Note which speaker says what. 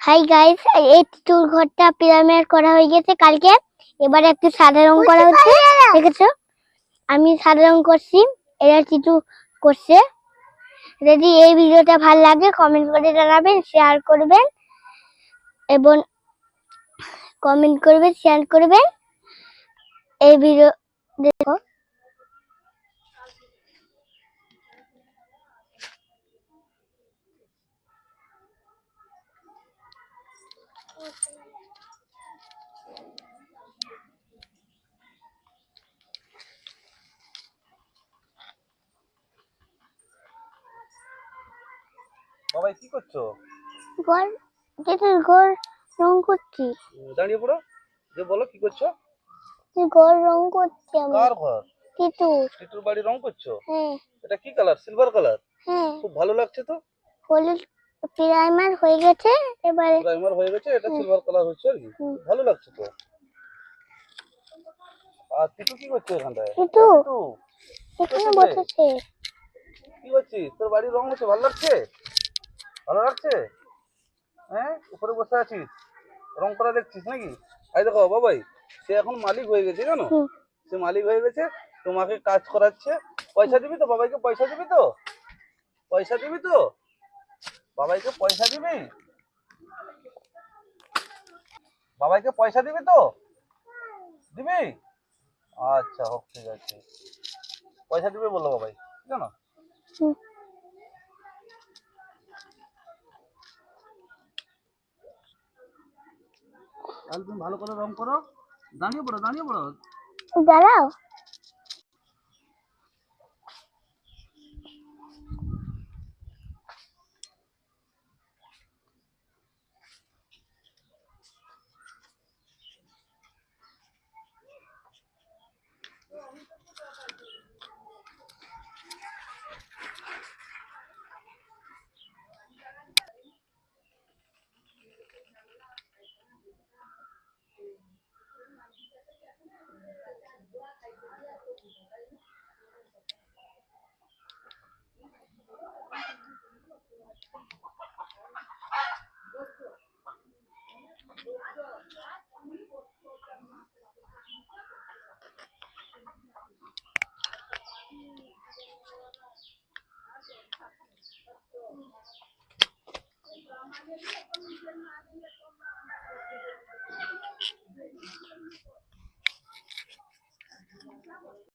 Speaker 1: Hi guys এই টিটুর ঘরটা pyramid করা হয়ে গেছে কালকে। এবার একটু সাদা রং করা হচ্ছে দেখেছ? আমি সাদা রং করছি এরা টিটু করছে। যদি এই ভিডিওটা ভালো লাগে কমেন্ট করে জানাবেন শেয়ার করবেন এবং কমেন্ট করবেন শেয়ার করবেন। এই ভিডিও দেখো।
Speaker 2: বাবাই কি করছ?
Speaker 1: ঘর টিটুর ঘর রং করছি।
Speaker 2: দাঁড়িয়ে পড়ো। যে বলো কি করছ?
Speaker 1: ঘর রং করছি আমি।
Speaker 2: কার ঘর?
Speaker 1: টিটুর।
Speaker 2: টিটুর বাড়ি রং করছ?
Speaker 1: হ্যাঁ।
Speaker 2: এটা কি কালার? Silver colour?
Speaker 1: হ্যাঁ।
Speaker 2: খুব ভালো লাগছে তো?
Speaker 1: হলুদ প্রাইমার হয়ে গেছে এবারে
Speaker 2: প্রাইমার হয়ে গেছে এটা সিলভার কালার হচ্ছে আর কি ভালো লাগছে তো আর টিটু কি করছ এখানটায়
Speaker 1: টিটু এখানে
Speaker 2: বসেছে? কি করছিস তোর বাড়ির রং হচ্ছে ভালো লাগছে ভালো লাগছে হ্যাঁ উপরে বসে আছিস রং করা দেখছিস নাকি এই দেখো বাবাই সে এখন মালিক হয়ে গেছে জানো সে মালিক হয়ে গেছে তোমাকে কাজ করাচ্ছে পয়সা দিবি তো বাবাইকে পয়সা দিবি তো পয়সা দিবি তো বাবাইকে পয়সা দিবি? বাবাইকে পয়সা দিবি তো? দিবি? আচ্ছা হোক ঠিক আছে। পয়সা দিবে বলল বাবাই জানো। তাহলে তুমি ভালো করে রং করো। দাঁড়িয়ে পড়ো দাঁড়িয়ে পড়ো।
Speaker 1: দাঁড়াও। Jadi, abang?